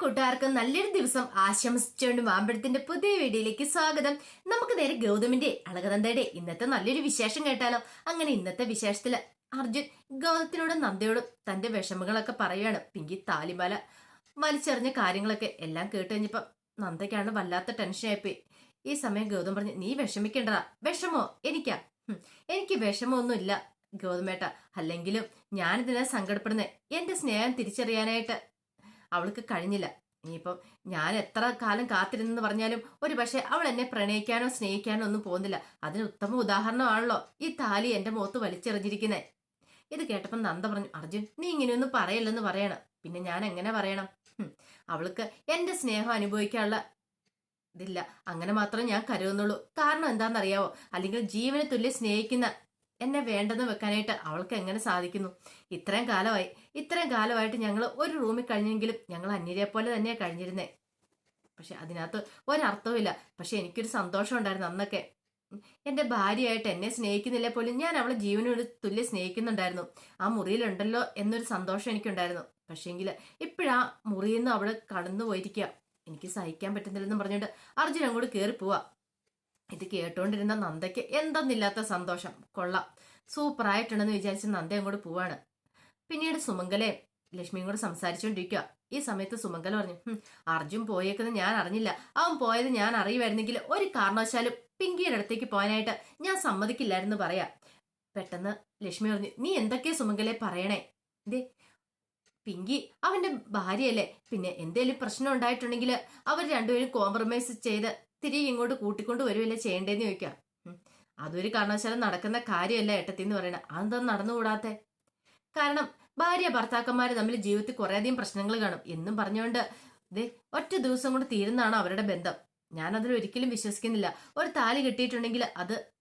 കൂട്ടുകാർക്കും നല്ലൊരു ദിവസം ആശംസിച്ചുകൊണ്ട് മാമ്പഴത്തിന്റെ പുതിയ വീഡിയോയിലേക്ക് സ്വാഗതം. നമുക്ക് നേരെ ഗൗതമിന്റെ അളകനന്ദയുടെ ഇന്നത്തെ നല്ലൊരു വിശേഷം കേട്ടാലോ? അങ്ങനെ ഇന്നത്തെ വിശേഷത്തിൽ അർജുൻ ഗൗതത്തിനോടും നന്ദയോടും തന്റെ വിഷമങ്ങളൊക്കെ പറയുകയാണ് പിങ്കി താലിമാല വലിച്ചെറിഞ്ഞ കാര്യങ്ങളൊക്കെ എല്ലാം കേട്ട് കഴിഞ്ഞപ്പോൾ നന്ദയ്ക്കാണ് വല്ലാത്ത ടെൻഷൻ ടെൻഷനായിപ്പോയി ഈ സമയം ഗൗതം പറഞ്ഞു നീ വിഷമിക്കേണ്ടതാ. വിഷമോ? എനിക്കാ. എനിക്ക് വിഷമമൊന്നുമില്ല ഗൗതമേട്ട. അല്ലെങ്കിലും ഞാനിതിനെ സങ്കടപ്പെടുന്നത് എന്റെ സ്നേഹം തിരിച്ചറിയാനായിട്ട് അവൾക്ക് കഴിഞ്ഞില്ല. ഇനിയിപ്പം ഞാൻ എത്ര കാലം കാത്തിരുന്നെന്ന് പറഞ്ഞാലും ഒരു പക്ഷേ അവൾ എന്നെ പ്രണയിക്കാനോ സ്നേഹിക്കാനോ ഒന്നും പോകുന്നില്ല. അതിന് ഉത്തമ ഉദാഹരണമാണല്ലോ ഈ താലി എന്റെ മുഖത്ത് വലിച്ചെറിഞ്ഞിരിക്കുന്നത് ഇത് കേട്ടപ്പം നന്ദ പറഞ്ഞു അർജുൻ നീ ഇങ്ങനെയൊന്നും പറയല്ലെന്ന് പറയണം. പിന്നെ ഞാൻ എങ്ങനെ പറയണം? അവൾക്ക് എന്റെ സ്നേഹം അനുഭവിക്കാനുള്ള ഇതില്ല. അങ്ങനെ മാത്രമേ ഞാൻ കരുതുന്നുള്ളൂ. കാരണം എന്താണെന്നറിയാവോ? അല്ലെങ്കിൽ ജീവനെ തുല്യം സ്നേഹിക്കുന്ന എന്നെ വേണ്ടെന്ന് വെക്കാനായിട്ട് അവൾക്ക് എങ്ങനെ സാധിക്കുന്നു? ഇത്രയും കാലമായി. ഇത്രയും കാലമായിട്ട് ഞങ്ങൾ ഒരു റൂമിൽ കഴിഞ്ഞെങ്കിലും ഞങ്ങൾ അന്യരെ പോലെ തന്നെയാണ് കഴിഞ്ഞിരുന്നേ. പക്ഷെ അതിനകത്ത് ഒരർത്ഥവുമില്ല. പക്ഷെ എനിക്കൊരു സന്തോഷം ഉണ്ടായിരുന്നു അന്നൊക്കെ. എന്റെ ഭാര്യയായിട്ട് എന്നെ സ്നേഹിക്കുന്നില്ല പോലും ഞാൻ അവളെ ജീവനോട് തുല്യ സ്നേഹിക്കുന്നുണ്ടായിരുന്നു. ആ മുറിയിലുണ്ടല്ലോ എന്നൊരു സന്തോഷം എനിക്കുണ്ടായിരുന്നു. പക്ഷേങ്കിൽ ഇപ്പോഴാ മുറിയിൽ നിന്ന് അവൾ കടന്നു പോയിരിക്കുക എനിക്ക് സഹിക്കാൻ പറ്റുന്നില്ലെന്ന് പറഞ്ഞുകൊണ്ട് അർജുൻ അങ്ങോട്ട് കയറി പോവാ ഇത് കേട്ടുകൊണ്ടിരുന്ന നന്ദയ്ക്ക് എന്തെന്നില്ലാത്ത സന്തോഷം. കൊള്ളാം. സൂപ്പറായിട്ടുണ്ടെന്ന് വിചാരിച്ച് നന്ദ അങ്ങോട്ട് പോവാണ്. പിന്നീട് സുമംഗലെ ലക്ഷ്മിയും കൂടെ സംസാരിച്ചുകൊണ്ടിരിക്കുക ഈ സമയത്ത് സുമംഗല പറഞ്ഞു "ഹും, അർജുൻ പോയേക്കുന്നത് ഞാൻ അറിഞ്ഞില്ല. അവൻ പോയത് ഞാൻ അറിയുമായിരുന്നെങ്കിൽ ഒരു കാരണവശാലും പിങ്കിയുടെ അടുത്തേക്ക് പോകാനായിട്ട് ഞാൻ സമ്മതിക്കില്ലായിരുന്നു പറയാ. പെട്ടെന്ന് ലക്ഷ്മി പറഞ്ഞു നീ എന്തൊക്കെ സുമംഗലെ പറയണേ? ദേ പിങ്കി അവന്റെ ഭാര്യയല്ലേ. പിന്നെ എന്തേലും പ്രശ്നം ഉണ്ടായിട്ടുണ്ടെങ്കിൽ അവർ രണ്ടുപേരും കോംപ്രമൈസ് ചെയ്ത് തിരികെ ഇങ്ങോട്ട് കൂട്ടിക്കൊണ്ട് വരുമല്ലേ ചെയ്യേണ്ടതെന്ന് ചോദിക്കാം. അതൊരു കാരണവശാലും നടക്കുന്ന കാര്യമല്ല ഏട്ടത്തി എന്ന് പറയണ. അതെന്താ നടന്നുകൂടാത്തെ കാരണം ഭാര്യ ഭർത്താക്കന്മാര് തമ്മിൽ ജീവിതത്തിൽ കുറേയധികം പ്രശ്നങ്ങൾ കാണും. എന്നും പറഞ്ഞുകൊണ്ട് ദേ ഒറ്റ ദിവസം കൊണ്ട് തീരുന്നതാണ് അവരുടെ ബന്ധം. ഞാൻ അതിൽ ഒരിക്കലും വിശ്വസിക്കുന്നില്ല. ഒരു താലി കിട്ടിയിട്ടുണ്ടെങ്കിൽ അത്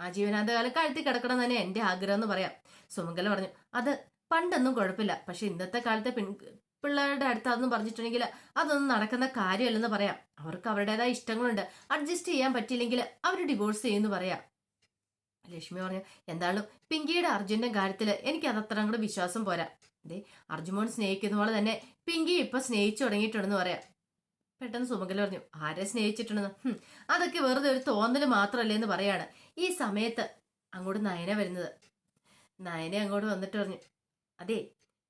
ആ ജീവനാന്തകാലം കഴുത്തി കിടക്കണം തന്നെ എന്റെ ആഗ്രഹം എന്ന് പറയാം. സുമംഗല പറഞ്ഞു അത് പണ്ടൊന്നും കുഴപ്പമില്ല. പക്ഷെ ഇന്നത്തെ കാലത്തെ പെൺ പിള്ളേരുടെ അടുത്ത് അതൊന്നും പറഞ്ഞിട്ടുണ്ടെങ്കിൽ അതൊന്നും നടക്കുന്ന കാര്യമല്ലെന്ന് പറയാം. അവർക്ക് അവരുടേതായ ഇഷ്ടങ്ങളുണ്ട്. അഡ്ജസ്റ്റ് ചെയ്യാൻ പറ്റിയില്ലെങ്കിൽ അവർ ഡിവോഴ്സ് ചെയ്യുമെന്ന് പറയാം. ലക്ഷ്മി പറഞ്ഞു എന്തായാലും പിങ്കിയുടെ അർജുന്റെ കാര്യത്തിൽ എനിക്ക് അതത്ര അങ്ങോട്ട് വിശ്വാസം പോരാ. ദേ അർജുമോൻ സ്നേഹിക്കുന്ന പോലെ തന്നെ പിങ്കി ഇപ്പൊ സ്നേഹിച്ചു തുടങ്ങിയിട്ടുണ്ടെന്ന് പറയാം. പെട്ടെന്ന് സുമംഗല പറഞ്ഞു ആരെ സ്നേഹിച്ചിട്ടുണ്ടെന്ന്? അതൊക്കെ വെറുതെ ഒരു തോന്നൽ മാത്രമല്ലേ എന്ന് പറയാണ്. ഈ സമയത്ത് അങ്ങോട്ട് നയന വരുന്നത്. നയന അങ്ങോട്ട് വന്നിട്ട് പറഞ്ഞു അതെ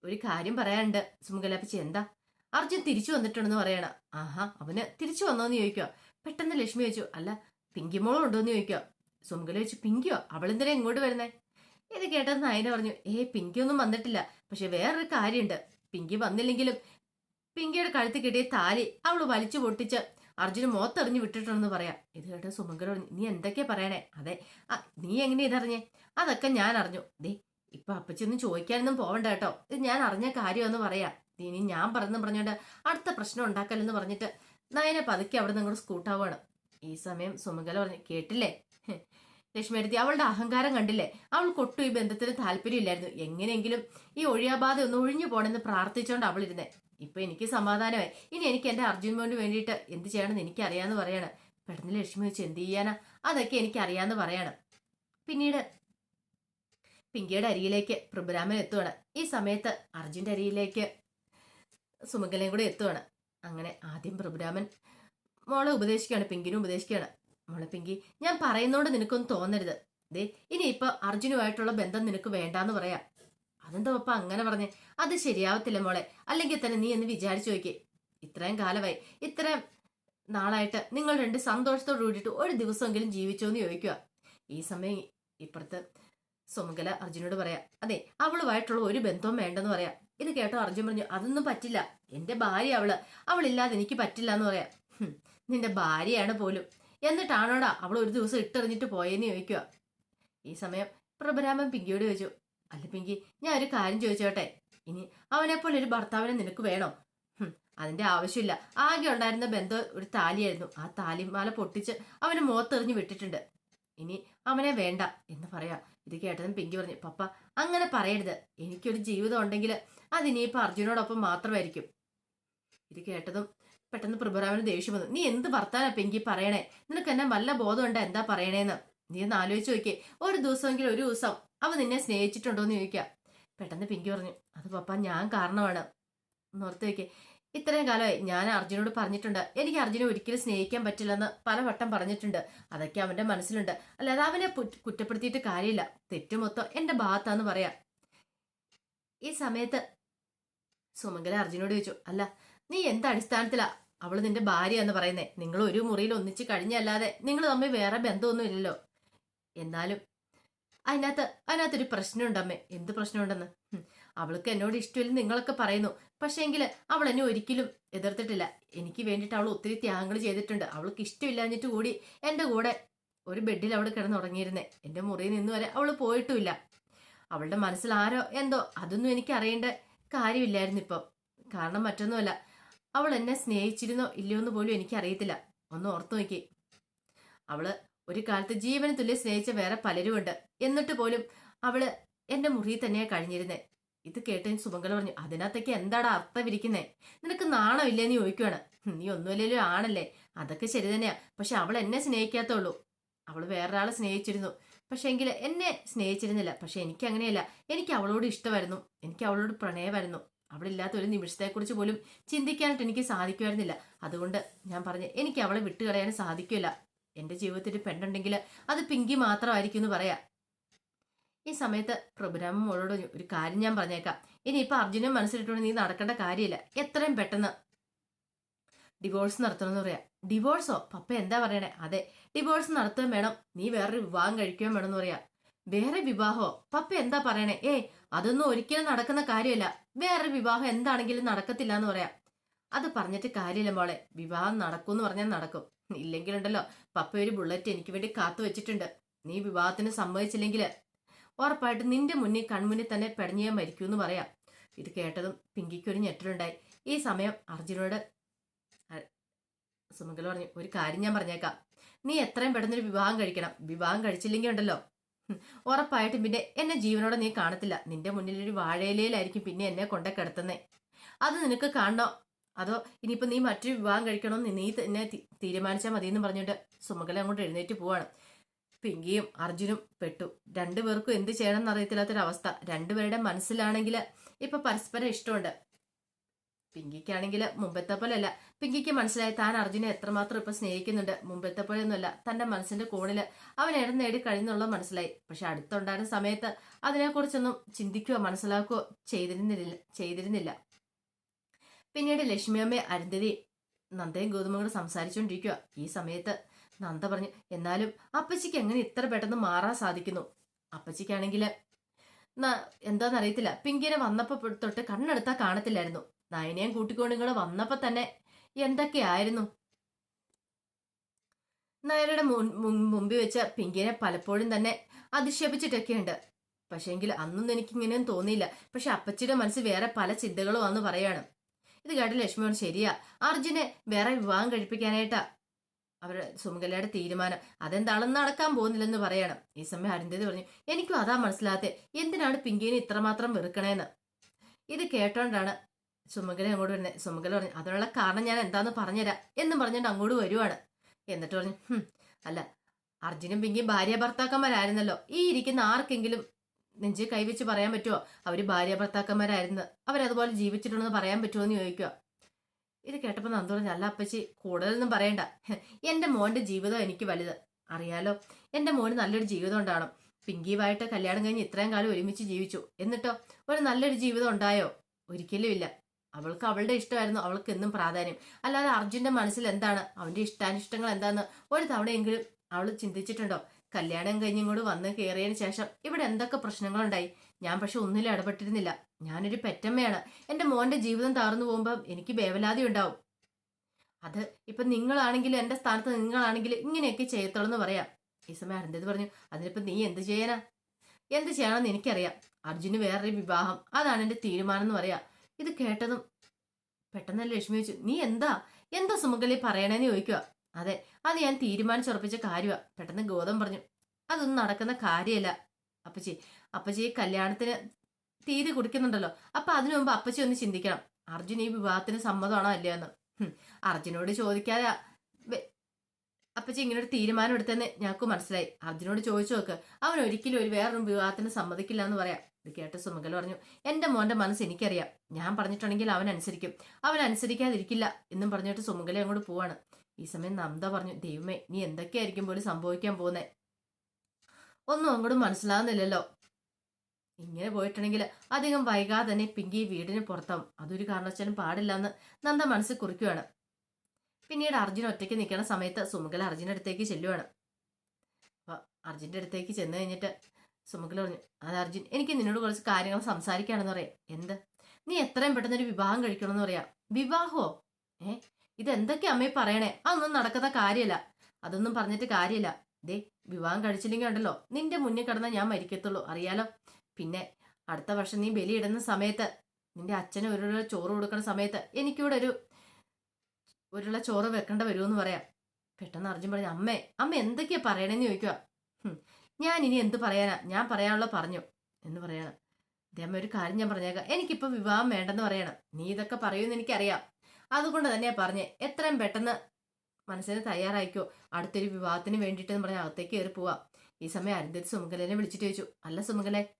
ഒരു കാര്യം പറയാനുണ്ട്. സുമുഖലാപ്പിച്ചി എന്താ? അർജുൻ തിരിച്ചു വന്നിട്ടുണ്ടെന്ന് പറയണ. ആഹാ അവന് തിരിച്ചു വന്നോന്ന് ചോദിക്കുക പെട്ടെന്ന് ലക്ഷ്മി ചോദിച്ചു അല്ല പിങ്കിമോളും ഉണ്ടോന്ന് ചോദിക്കുക സുമുഖല ചോദിച്ചു പിങ്കിയോ? അവളെന്തിനാ ഇങ്ങോട്ട് വരുന്നേ? ഇത് കേട്ടത് നയന പറഞ്ഞു ഏ പിങ്കി ഒന്നും വന്നിട്ടില്ല. പക്ഷെ വേറൊരു കാര്യമുണ്ട്. പിങ്കി വന്നില്ലെങ്കിലും പിങ്കിയുടെ കഴുത്ത് കിട്ടിയ താലി അവൾ വലിച്ചു പൊട്ടിച്ച് അർജുന് മോത്തെറിഞ്ഞു വിട്ടിട്ടുണ്ടെന്ന് പറയാം. ഇത് കേട്ട സുമംഗല നീ എന്തൊക്കെയാ പറയണേ? അതെ നീ എങ്ങനെ ഇതറിഞ്ഞേ? അതൊക്കെ ഞാൻ അറിഞ്ഞു. ദേ ഇപ്പൊ അപ്പച്ചൊന്നും ചോദിക്കാനൊന്നും പോവണ്ട കേട്ടോ. ഇത് ഞാൻ അറിഞ്ഞ കാര്യമെന്ന് പറയാം. ഇനി ഞാൻ പറഞ്ഞു പറഞ്ഞോണ്ട് അടുത്ത പ്രശ്നം ഉണ്ടാക്കലെന്ന് പറഞ്ഞിട്ട് നയന പതുക്കെ അവിടെ നിന്ന് സ്കൂട്ടാവാണ് ഈ സമയം സുമംഗല പറഞ്ഞു കേട്ടില്ലേ? ലക്ഷ്മിയെടുത്തി അവളുടെ അഹങ്കാരം കണ്ടില്ലേ? അവൾ കൊട്ടു ഈ ബന്ധത്തിന് താല്പര്യമില്ലായിരുന്നു. എങ്ങനെയെങ്കിലും ഈ ഒഴിയാബാധ ഒന്ന് ഒഴിഞ്ഞു പോണെന്ന് പ്രാർത്ഥിച്ചോണ്ട് അവൾ ഇരുന്നേ ഇപ്പൊ എനിക്ക് സമാധാനമായി. ഇനി എനിക്ക് എന്റെ അർജുൻ മോന് വേണ്ടിയിട്ട് എന്ത് ചെയ്യണമെന്ന് എനിക്ക് അറിയാന്ന് പറയാണ്. പെട്ടെന്ന് ലക്ഷ്മി വെച്ച് എന്ത് ചെയ്യാനാ? അതൊക്കെ എനിക്ക് അറിയാന്ന് പറയാണ്. പിന്നീട് പിങ്കിയുടെ അരിയിലേക്ക് പ്രഭുരാമൻ എത്തുവാണ്. ഈ സമയത്ത് അർജുന്റെ അരിയിലേക്ക് സുമംഗലയും കൂടെ എത്തുവാണ്. അങ്ങനെ ആദ്യം പ്രഭുരാമൻ മോളെ ഉപദേശിക്കുകയാണ് പിങ്കിനും ഉപദേശിക്കുകയാണ്. മോളെ പിങ്കി ഞാൻ പറയുന്നോണ്ട് നിനക്കൊന്നും തോന്നരുത്. ദേ ഇനി ഇപ്പൊ അർജുനുമായിട്ടുള്ള ബന്ധം നിനക്ക് വേണ്ടാന്ന് പറയാം. അതെന്താ പപ്പ അങ്ങനെ പറഞ്ഞേ? അത് ശരിയാവത്തില്ല മോളെ. അല്ലെങ്കിൽ തന്നെ നീ എന്ന് വിചാരിച്ചു നോക്കി ഇത്രയും കാലമായി ഇത്രയും നാളായിട്ട് നിങ്ങൾ രണ്ട് സന്തോഷത്തോട് കൂടിയിട്ട് ഒരു ദിവസമെങ്കിലും ജീവിച്ചോ എന്ന് ചോദിക്കുക ഈ സമയം ഇപ്പുറത്ത് സുമംഗല അർജുനോട് പറയാ അതെ അവളുമായിട്ടുള്ള ഒരു ബന്ധവും വേണ്ടെന്ന് പറയാം. ഇത് കേട്ടോ അർജുൻ പറഞ്ഞു അതൊന്നും പറ്റില്ല. എന്റെ ഭാര്യ അവൾ. അവളില്ലാതെ എനിക്ക് പറ്റില്ല എന്ന് പറയാം. നിന്റെ ഭാര്യയാണ് പോലും. എന്നിട്ടാണോടാ അവൾ ഒരു ദിവസം ഇട്ടെറിഞ്ഞിട്ട് പോയെന്ന് ചോദിക്കുക ഈ സമയം പ്രഭരാമൻ പിങ്കിയോട് ചോദിച്ചു അല്ല പിങ്കി ഞാൻ ഒരു കാര്യം ചോദിച്ചോട്ടെ. ഇനി അവനെപ്പോലെ ഒരു ഭർത്താവിനെ നിനക്ക് വേണോ? അതിന്റെ ആവശ്യമില്ല. ആകെ ഉണ്ടായിരുന്ന ബന്ധം ഒരു താലിയായിരുന്നു. ആ താലിമാല പൊട്ടിച്ച് അവന് മുഖത്തെറിഞ്ഞ് വിട്ടിട്ടുണ്ട്. ഇനി അവനെ വേണ്ട എന്ന് പറയാ. ഇത് കേട്ടതും പിങ്കി പറഞ്ഞു പപ്പ അങ്ങനെ പറയരുത്. എനിക്കൊരു ജീവിതം ഉണ്ടെങ്കിൽ അതിനിയിപ്പോൾ അർജുനോടൊപ്പം മാത്രമായിരിക്കും. ഇത് കേട്ടതും പെട്ടെന്ന് പ്രഭുരാമന് ദേഷ്യം വന്നു. നീ എന്ത് വർത്താനാ പിങ്കി പറയണേ? നിനക്ക് എന്നെ വല്ല ബോധമുണ്ടോ എന്താ പറയണേന്ന്? നീ ഒന്ന് ആലോചിച്ച് നോക്കിയേ. ഒരു ദിവസമെങ്കിലും ഒരു ദിവസം അവൻ നിന്നെ സ്നേഹിച്ചിട്ടുണ്ടോ എന്ന് ചോദിക്കുക പെട്ടെന്ന് പിങ്കി പറഞ്ഞു അത് പപ്പ ഞാൻ കാരണമാണ്. ഓർത്ത് വെക്കേ ഇത്രയും കാലമായി ഞാൻ അർജുനോട് പറഞ്ഞിട്ടുണ്ട് എനിക്ക് അർജുനെ ഒരിക്കലും സ്നേഹിക്കാൻ പറ്റില്ലെന്ന് പലവട്ടം പറഞ്ഞിട്ടുണ്ട്. അതൊക്കെ അവന്റെ മനസ്സിലുണ്ട്. അല്ലാതെ അവനെ കുറ്റപ്പെടുത്തിയിട്ട് കാര്യമില്ല. തെറ്റ് മൊത്തം എന്റെ ഭാഗത്താന്ന് പറയാം. ഈ സമയത്ത് സുമംഗല അർജുനോട് ചോദിച്ചു അല്ല നീ എന്ത് അടിസ്ഥാനത്തിലാ അവൾ നിന്റെ ഭാര്യ എന്ന് പറയുന്നേ? നിങ്ങൾ ഒരു മുറിയിൽ ഒന്നിച്ച് കഴിഞ്ഞല്ലാതെ നിങ്ങൾ തമ്മിൽ വേറെ ബന്ധമൊന്നും ഇല്ലല്ലോ. എന്നാലും അതിനകത്ത് അതിനകത്തൊരു പ്രശ്നമുണ്ടമ്മേ എന്ത് പ്രശ്നമുണ്ടെന്ന്? അവൾക്ക് എന്നോട് ഇഷ്ടമില്ല നിങ്ങളൊക്കെ പറയുന്നു. പക്ഷേങ്കിൽ അവൾ എന്നെ ഒരിക്കലും എതിർത്തിട്ടില്ല. എനിക്ക് വേണ്ടിയിട്ട് അവൾ ഒത്തിരി ത്യാഗങ്ങൾ ചെയ്തിട്ടുണ്ട്. അവൾക്ക് ഇഷ്ടമില്ലാഞ്ഞിട്ട് കൂടി എന്റെ കൂടെ ഒരു ബെഡിൽ അവൾ കിടന്നുറങ്ങിയിരുന്നേ. എന്റെ മുറിയിൽ നിന്ന് വരെ അവൾ പോയിട്ടുമില്ല. അവളുടെ മനസ്സിൽ ആരോ എന്തോ അതൊന്നും എനിക്ക് അറിയേണ്ട കാര്യമില്ലായിരുന്നു ഇപ്പം. കാരണം മറ്റൊന്നുമല്ല. അവൾ എന്നെ സ്നേഹിച്ചിരുന്നോ ഇല്ലയോ എന്ന് പോലും എനിക്ക് അറിയത്തില്ല. ഒന്ന് ഓർത്തു നോക്കി. അവൾ ഒരു കാലത്ത് ജീവന് തുല്യം സ്നേഹിച്ച വേറെ പലരുമുണ്ട്. എന്നിട്ട് പോലും അവൾ എന്റെ മുറിയിൽ തന്നെയാണ് കഴിഞ്ഞിരുന്നേ. ഇത് കേട്ട് സുമംഗല പറഞ്ഞു അതിനകത്തേക്ക് എന്താടാ അർത്ഥം ഇരിക്കുന്നേ? നിനക്ക് നാണമില്ലേന്ന് ചോദിക്കുവാണ്. "ഹും, നീ ഒന്നുമില്ലല്ലോ ആണല്ലേ? അതൊക്കെ ശരി തന്നെയാ. പക്ഷെ അവൾ എന്നെ സ്നേഹിക്കാത്തുള്ളൂ അവൾ വേറൊരാളെ സ്നേഹിച്ചിരുന്നു. പക്ഷെ എങ്കിൽ എന്നെ സ്നേഹിച്ചിരുന്നില്ല. പക്ഷെ എനിക്ക് അങ്ങനെയല്ല. എനിക്ക് അവളോട് ഇഷ്ടമായിരുന്നു. എനിക്ക് അവളോട് പ്രണയമായിരുന്നു. അവളില്ലാത്ത ഒരു നിമിഷത്തെക്കുറിച്ച് പോലും ചിന്തിക്കാനായിട്ട് എനിക്ക് സാധിക്കുമായിരുന്നില്ല. അതുകൊണ്ട് ഞാൻ പറഞ്ഞു എനിക്ക് അവളെ വിട്ടുകളയാൻ സാധിക്കില്ല. എന്റെ ജീവിതത്തിൽ പെണ്ണുണ്ടെങ്കിൽ അത് പിങ്കി മാത്രമായിരിക്കും എന്ന് പറയാം. ഈ സമയത്ത് പ്രഭുരാമൻ മോളോട് ഒരു കാര്യം ഞാൻ പറഞ്ഞേക്കാം. ഇനി ഇപ്പൊ അർജുനൻ മനസ്സിലിട്ടുകൊണ്ട് നീ നടക്കേണ്ട കാര്യമില്ല. എത്രയും പെട്ടെന്ന് ഡിവോഴ്സ് നടത്തണമെന്ന് പറയാം. ഡിവോഴ്സോ പപ്പ എന്താ പറയണേ? അതെ. ഡിവോഴ്സ് നടത്തുകയും വേണം. നീ വേറൊരു വിവാഹം കഴിക്കുകയും വേണം എന്ന് പറയാം. വേറെ വിവാഹമോ? പപ്പ എന്താ പറയണേ? ഏ അതൊന്നും ഒരിക്കലും നടക്കുന്ന കാര്യമല്ല. വേറൊരു വിവാഹം എന്താണെങ്കിലും നടക്കത്തില്ല എന്ന് പറയാം. അത് പറഞ്ഞിട്ട് കാര്യമില്ല മോളെ. വിവാഹം നടക്കും എന്ന് പറഞ്ഞാൽ നടക്കും. ഇല്ലെങ്കിലുണ്ടല്ലോ പപ്പ ഒരു ബുള്ളറ്റ് എനിക്ക് വേണ്ടി കാത്തു വെച്ചിട്ടുണ്ട്. നീ വിവാഹത്തിന് സമ്മതിച്ചില്ലെങ്കിൽ ഉറപ്പായിട്ടും നിന്റെ മുന്നിൽ കൺമുന്നിൽ തന്നെ പെടഞ്ഞേ മരിക്കൂ എന്ന് പറയാം. ഇത് കേട്ടതും പിങ്കിക്ക് ഒരു ഞെട്ടലുണ്ടായി. ഈ സമയം അർജുനോട് സുമംഗൽ പറഞ്ഞു ഒരു കാര്യം ഞാൻ പറഞ്ഞേക്കാം. നീ എത്രയും പെട്ടെന്നൊരു വിവാഹം കഴിക്കണം. വിവാഹം കഴിച്ചില്ലെങ്കിൽ ഉണ്ടല്ലോ. ഉറപ്പായിട്ടും പിന്നെ എന്നെ ജീവനോടെ നീ കാണത്തില്ല. നിന്റെ മുന്നിൽ ഒരു വാഴയിലയിലായിരിക്കും പിന്നെ എന്നെ കൊണ്ട കിടത്തുന്നേ. അത് നിനക്ക് കാണണോ? അതോ ഇനിയിപ്പോ നീ മറ്റൊരു വിവാഹം കഴിക്കണമെന്ന് നീ തന്നെ തീരുമാനിച്ചാൽ മതി എന്ന് പറഞ്ഞിട്ട് സുമംഗല അങ്ങോട്ട് എഴുന്നേറ്റ് പോവാണ്. പിങ്കിയും അർജുനും പെട്ടു. രണ്ടുപേർക്കും എന്ത് ചെയ്യണം എന്നറിയത്തില്ലാത്തൊരവസ്ഥ രണ്ടുപേരുടെ മനസ്സിലാണെങ്കിൽ ഇപ്പൊ പരസ്പരം ഇഷ്ടമുണ്ട്. പിങ്കിക്കാണെങ്കിൽ മുമ്പത്തെ പോലെയല്ല. പിങ്കിക്ക് മനസ്സിലായി താൻ അർജുനെ എത്രമാത്രം ഇപ്പൊ സ്നേഹിക്കുന്നുണ്ട്. മുമ്പത്തെ പോലെയൊന്നുമല്ല. തന്റെ മനസ്സിന്റെ കോണിൽ അവൻ ഇടം നേടി കഴിഞ്ഞുള്ള മനസ്സിലായി. പക്ഷെ അടുത്തുണ്ടായിരുന്ന സമയത്ത് അതിനെക്കുറിച്ചൊന്നും ചിന്തിക്കുകയോ മനസ്സിലാക്കുകയോ ചെയ്തിരുന്നില്ല ചെയ്തിരുന്നില്ല. പിന്നീട് ലക്ഷ്മിയമ്മ അരുന്ധതി നന്ദയും ഗൗതമും സംസാരിച്ചുകൊണ്ടിരിക്കുക ഈ സമയത്ത് നന്ദ പറഞ്ഞു എന്നാലും അപ്പച്ചിക്ക് എങ്ങനെ ഇത്ര പെട്ടെന്ന് മാറാൻ സാധിക്കുന്നു? അപ്പച്ചിക്കാണെങ്കിൽ എന്താണെന്നറിയത്തില്ല പിങ്കിനെ വന്നപ്പോ തൊട്ട് കണ്ണെടുത്താ കാണത്തില്ലായിരുന്നു. നയനയും കൂട്ടിക്കൊണ്ട് നിങ്ങൾ വന്നപ്പോ തന്നെ എന്തൊക്കെയായിരുന്നു? നയനയുടെ മുമ്പിൽ വെച്ച പിങ്കിനെ പലപ്പോഴും തന്നെ അധിക്ഷേപിച്ചിട്ടൊക്കെയുണ്ട്. അന്നൊന്നും എനിക്ക് ഇങ്ങനെയൊന്നും തോന്നിയില്ല. പക്ഷെ അപ്പച്ചിയുടെ മനസ്സ് വേറെ പല ചിന്തകളും വന്ന് പറയാണ് ഇത് കേട്ട ലക്ഷ്മിയോട് ശരിയാ. അർജുനെ വേറെ വിവാഹം കഴിപ്പിക്കാനായിട്ടാ അവരുടെ സുമകലയുടെ തീരുമാനം. അതെന്താണെന്ന് നടക്കാൻ പോകുന്നില്ലെന്ന് പറയണം. ഈ സമയം അരുന്ധതി പറഞ്ഞു എനിക്കും അതാ മനസ്സിലാത്തെ. എന്തിനാണ് പിങ്കിനെ ഇത്രമാത്രം വെറുക്കണേന്ന്? ഇത് കേട്ടോണ്ടാണ് സുമകല അങ്ങോട്ട് വരുന്നത് സുമകല പറഞ്ഞു അതിനുള്ള കാരണം ഞാൻ എന്താന്ന് പറഞ്ഞുതരാം. എന്നും പറഞ്ഞിട്ട് അങ്ങോട്ട് വരുവാണ്. എന്നിട്ട് പറഞ്ഞു അല്ല അർജുനും പിങ്കിയും ഭാര്യ ഭർത്താക്കന്മാരായിരുന്നല്ലോ. ഈ ഇരിക്കുന്ന ആർക്കെങ്കിലും നെഞ്ചി കൈവച്ച് പറയാൻ പറ്റുമോ അവർ ഭാര്യ ഭർത്താക്കന്മാരായിരുന്നു. അവരതുപോലെ ജീവിച്ചിട്ടുണ്ടെന്ന് പറയാൻ പറ്റുമോ എന്ന് ചോദിക്കുക ഇത് കേട്ടപ്പോൾ പറഞ്ഞു അല്ല അപ്പച്ചി കൂടുതലൊന്നും പറയണ്ട. എന്റെ മോന്റെ ജീവിതം എനിക്ക് വലുത്. അറിയാലോ? എന്റെ മോന് നല്ലൊരു ജീവിതം ഉണ്ടാവണം. പിങ്കിയുമായിട്ട് കല്യാണം കഴിഞ്ഞ് ഇത്രയും കാലം ഒരുമിച്ച് ജീവിച്ചു. എന്നിട്ടോ? ഒരു നല്ലൊരു ജീവിതം ഉണ്ടായോ? ഒരിക്കലും ഇല്ല. അവൾക്ക് അവളുടെ ഇഷ്ടമായിരുന്നു. അവൾക്ക് എന്നും പ്രാധാന്യം. അല്ലാതെ അർജുന്റെ മനസ്സിൽ എന്താണ്? അവന്റെ ഇഷ്ടാനിഷ്ടങ്ങൾ എന്താന്ന് ഒരു തവണയെങ്കിലും അവൾ ചിന്തിച്ചിട്ടുണ്ടോ? കല്യാണം കഴിഞ്ഞിങ്ങോട്ട് വന്ന് കയറിയതിന് ശേഷം ഇവിടെ എന്തൊക്കെ പ്രശ്നങ്ങളുണ്ടായി? ഞാൻ പക്ഷെ ഒന്നിലും ഇടപെട്ടിരുന്നില്ല. ഞാനൊരു പെറ്റമ്മയാണ്. എന്റെ മോന്റെ ജീവിതം തകർന്നു പോകുമ്പോൾ എനിക്ക് വേവലാതി ഉണ്ടാവും. അത് ഇപ്പൊ നിങ്ങളാണെങ്കിലും എന്റെ സ്ഥാനത്ത് നിങ്ങളാണെങ്കിലും ഇങ്ങനെയൊക്കെ ചെയ്യത്തുള്ളൂ എന്ന് പറയാം. ഈ സമയം അരുന്ധതി പറഞ്ഞു അതിനിപ്പോ നീ എന്ത് ചെയ്യാനാ? എന്ത് ചെയ്യണമെന്ന് എനിക്കറിയാം. അർജുന് വേറൊരു വിവാഹം. അതാണ് എന്റെ തീരുമാനം എന്ന് പറയാ. ഇത് കേട്ടതും പെട്ടെന്ന് ലക്ഷ്മി ചോദിച്ചു നീ എന്താ? എന്താ സുമകലി പറയണേന്ന് ചോദിക്കുക അതെ അത് ഞാൻ തീരുമാനിച്ചുറപ്പിച്ച കാര്യമാണ് പെട്ടെന്ന് ഗോതം പറഞ്ഞു അതൊന്നും നടക്കുന്ന കാര്യമല്ല. അപ്പച്ചി അപ്പച്ചി കല്യാണത്തിന് തീയതി കുടിക്കുന്നുണ്ടല്ലോ അപ്പൊ അതിനു മുമ്പ് അപ്പച്ചി ഒന്ന് ചിന്തിക്കണം. അർജുൻ ഈ വിവാഹത്തിന് സമ്മതമാണോ അല്ലയോ എന്ന് അർജുനോട് ചോദിക്കാതെ അപ്പച്ചി ഇങ്ങനെ ഒരു തീരുമാനം എടുത്തെന്ന് ഞങ്ങൾക്ക് മനസ്സിലായി. അർജുനോട് ചോദിച്ചു നോക്ക്. അവൻ ഒരിക്കലും ഒരു വേറൊരു വിവാഹത്തിന് സമ്മതിക്കില്ല എന്ന് പറയാം. ഇത് കേട്ട് സുമകൽ പറഞ്ഞു എന്റെ മോന്റെ മനസ്സ് എനിക്കറിയാം. ഞാൻ പറഞ്ഞിട്ടുണ്ടെങ്കിൽ അവൻ അനുസരിക്കും. അവൻ അനുസരിക്കാതിരിക്കില്ല എന്നും പറഞ്ഞിട്ട് സുമകലെ അങ്ങോട്ട് പോവാണ്. ഈ സമയം നന്ദ പറഞ്ഞു ദൈവമേ നീ എന്തൊക്കെയായിരിക്കും പോലും സംഭവിക്കാൻ പോകുന്നേ? ഒന്നും അങ്ങോട്ട് മനസ്സിലാകുന്നില്ലല്ലോ ഇങ്ങനെ പോയിട്ടുണ്ടെങ്കിൽ അധികം വൈകാതെ തന്നെ പിങ്കി വീടിന് പുറത്താവും. അതൊരു കാരണവശാലും പാടില്ല എന്ന് നന്ദ മനസ്സിൽ കുറിക്കുകയാണ്. പിന്നീട് അർജുൻ ഒറ്റയ്ക്ക് നിൽക്കുന്ന സമയത്ത് സുമുഖൽ അർജുന്റെ അടുത്തേക്ക് ചെല്ലുവാണ്. അപ്പൊ അർജുന്റെ അടുത്തേക്ക് ചെന്ന് കഴിഞ്ഞിട്ട് സുമുഖൽ പറഞ്ഞു അത് അർജുൻ എനിക്ക് നിന്നോട് കുറച്ച് കാര്യങ്ങൾ സംസാരിക്കുകയാണെന്ന് പറയാം. എന്ത്? നീ എത്രയും പെട്ടെന്ന് ഒരു വിവാഹം കഴിക്കണമെന്ന് പറയാം. വിവാഹമോ? ഏ? ഇതെന്തൊക്കെ അമ്മയെ പറയണേ? അതൊന്നും നടക്കുന്ന കാര്യമല്ല. അതൊന്നും പറഞ്ഞിട്ട് കാര്യമില്ല. ദേ വിവാഹം കഴിച്ചില്ലെങ്കിൽ ഉണ്ടല്ലോ നിന്റെ മുന്നിൽ കിടന്നാൽ ഞാൻ മരിക്കത്തുള്ളൂ. അറിയാലോ? പിന്നെ അടുത്ത വർഷം നീ ബലിയിടുന്ന സമയത്ത് നിന്റെ അച്ഛന് ഒരു ചോറ് കൊടുക്കുന്ന സമയത്ത് എനിക്കിവിടെ ഒരു ഒരുള്ള ചോറ് വെക്കേണ്ട വരുമെന്ന് പറയാം. പെട്ടെന്ന് അർജുൻ പറഞ്ഞു അമ്മേ അമ്മ എന്തൊക്കെയാ പറയണേന്ന് ചോദിക്കുക ഞാൻ ഇനി എന്ത് പറയാനാ? ഞാൻ പറയാനുള്ള പറഞ്ഞു എന്ന് പറയണം. അമ്മ ഒരു കാര്യം ഞാൻ പറഞ്ഞേക്കാം. എനിക്കിപ്പോൾ വിവാഹം വേണ്ടെന്ന് പറയണം. നീ ഇതൊക്കെ പറയുമെന്ന് എനിക്കറിയാം. അതുകൊണ്ട് തന്നെയാ പറഞ്ഞേ. എത്രയും പെട്ടെന്ന് മനസ്സിന് തയ്യാറായിക്കോ. അടുത്തൊരു വിവാഹത്തിന് വേണ്ടിയിട്ട് പറഞ്ഞ അകത്തേക്ക് കയറി പോവാം. ഈ സമയം അരുന്ധതി സുമംഗലനെ വിളിച്ചിട്ട് ചോദിച്ചു. അല്ല സുമംഗലെ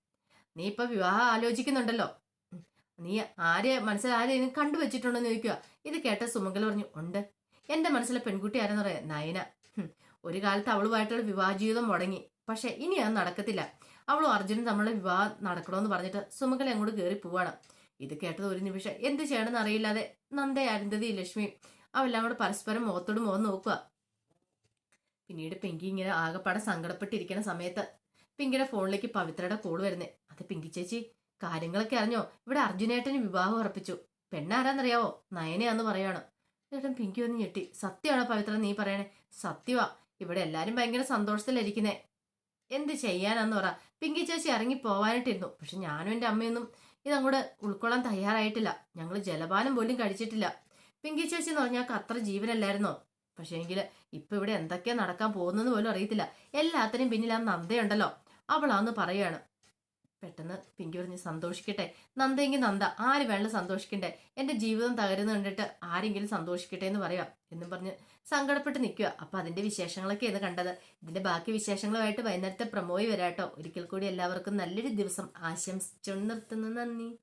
നീ ഇപ്പൊ വിവാഹം ആലോചിക്കുന്നുണ്ടല്ലോ. നീ ആരെ മനസ്സിൽ ആരെയും കണ്ടുവച്ചിട്ടുണ്ടോന്ന് ചോദിക്കുക ഇത് കേട്ട സുമംഗല പറഞ്ഞു ഉണ്ട്. എന്റെ മനസ്സിലെ പെൺകുട്ടി ആരെന്ന് പറയാം? നയന. ഒരു കാലത്ത് അവളുമായിട്ടുള്ള വിവാഹ ജീവിതം മുടങ്ങി. പക്ഷെ ഇനി അത് നടക്കത്തില്ല. അവളും അർജുനും തമ്മിലുള്ള വിവാഹം നടക്കണമെന്ന് പറഞ്ഞിട്ട് സുമംഗല അങ്ങോട്ട് കയറി പോവാണ്. ഇത് കേട്ടത് ഒരു നിമിഷം. എന്ത് ചെയ്യണമെന്ന് അറിയില്ലാതെ നന്ദ അരുന്ധതി ലക്ഷ്മി അവെല്ലാം കൂടെ പരസ്പരം മുഖത്തോട് മുഖം നോക്കുക പിന്നീട് പെങ്കി ഇങ്ങനെ ആകെപ്പാടെ സങ്കടപ്പെട്ടിരിക്കുന്ന സമയത്ത് പിങ്കിയുടെ ഫോണിലേക്ക് പവിത്രയുടെ കോൾ വരുന്നേ. അത് പിങ്കി ചേച്ചി കാര്യങ്ങളൊക്കെ അറിഞ്ഞോ? ഇവിടെ അർജുനേട്ടന് വിവാഹം ഉറപ്പിച്ചു. പെണ്ണാരാന്നറിയാവോ? നയനയാന്ന് പറയാണ്. ചേട്ടൻ പിങ്കി ഒന്ന് ഞെട്ടി. സത്യമാണോ പവിത്ര നീ പറയണേ? സത്യവാ. ഇവിടെ എല്ലാരും ഭയങ്കര സന്തോഷത്തിലിരിക്കുന്നേ എന്ത് ചെയ്യാനാന്ന് പറ. പിങ്കി ചേച്ചി ഇറങ്ങി പോവാനായിട്ടിരുന്നു. പക്ഷെ ഞാനും എന്റെ അമ്മയൊന്നും ഇതങ്ങോട്ട് ഉൾക്കൊള്ളാൻ തയ്യാറായിട്ടില്ല. ഞങ്ങൾ ജലപാനം പോലും കഴിച്ചിട്ടില്ല. പിങ്കി ചേച്ചി എന്ന് പറഞ്ഞാൽ അത്ര ജീവനല്ലായിരുന്നോ? പക്ഷേ എങ്കിൽ ഇപ്പൊ ഇവിടെ എന്തൊക്കെയാ നടക്കാൻ പോകുന്നതെന്ന് പോലും അറിയത്തില്ല. എല്ലാത്തിനും പിന്നിൽ ആ നന്ദയുണ്ടല്ലോ. അവളാന്ന് പറയാണ്. പെട്ടെന്ന് പിങ്കി പറഞ്ഞ് സന്തോഷിക്കട്ടെ. നന്ദയെങ്കിൽ നന്ദ. ആര് വേണം സന്തോഷിക്കണ്ടേ? എന്റെ ജീവിതം തകരുന്ന കണ്ടിട്ട് ആരെങ്കിലും സന്തോഷിക്കട്ടെ എന്ന് പറയാം. എന്നും പറഞ്ഞ് സങ്കടപ്പെട്ട് നിൽക്കുക അപ്പൊ അതിന്റെ വിശേഷങ്ങളൊക്കെയാണ് കണ്ടത്. ഇതിന്റെ ബാക്കി വിശേഷങ്ങളുമായിട്ട് വൈകുന്നേരത്തെ പ്രമോയി വരാട്ടോ. ഒരിക്കൽ കൂടി എല്ലാവർക്കും നല്ലൊരു ദിവസം ആശംസിച്ചു നിർത്തുന്നു. നന്ദി.